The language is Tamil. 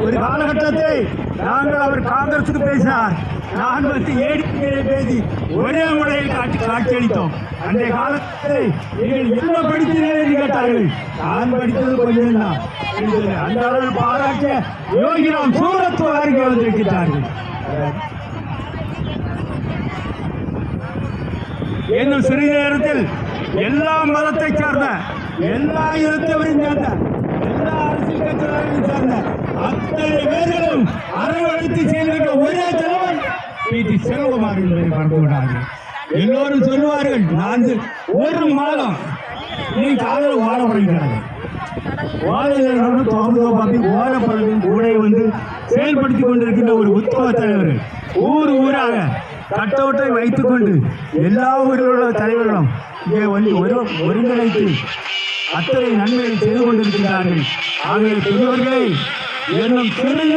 ஒரு காலகட்டத்தை நாங்கள் அவர் காங்கிரசுக்கு பேசினார். நான் வந்து ஏடிக்கையை பேசி ஒரே முறையில் காட்சி காட்சியளித்தோம். அன்றைய காலத்தை நீங்கள் என்ன படித்தீர்கள் என்று கேட்டார்கள். நான் படித்தது கொஞ்சம் தான். அந்த அளவில் பாராட்ட யோகி யோகிராம் சூரத்து அருகே வந்திருக்கிறார்கள். இன்னும் சிறிது நேரத்தில் எல்லா மதத்தை சார்ந்த எல்லா இனத்தவரையும் சேர்ந்த எல்லா அரசியல் கட்சிகளையும் சேர்ந்த அத்தனை பேர்களும் அரவணைத்து செய்திருக்க ஒரே தலைவர் பி. டி. செல்வகுமார் என்பதை மறந்து விடார்கள் எல்லோரும் சொல்லுவார்கள் நான் ஒரு மாதம் நீ காதல் வாழப்படுகிறார்கள் வாழையிலிருந்து தோம்புதோ பார்த்து ஓரப்பழகும் வந்து செயல்படுத்தி கொண்டிருக்கின்ற ஒரு உத்தம தலைவர்கள் ஊர் ஊராக கட்டவுட்டை வைத்துக் கொண்டு எல்லா ஊரில் உள்ள தலைவர்களும் இங்கே வந்து ஒரு ஒருங்கிணைத்து அத்தனை நன்மையை செய்து கொண்டிருக்கிறார்கள் ஆகிய பெரியவர்களை என்னும் சிறிய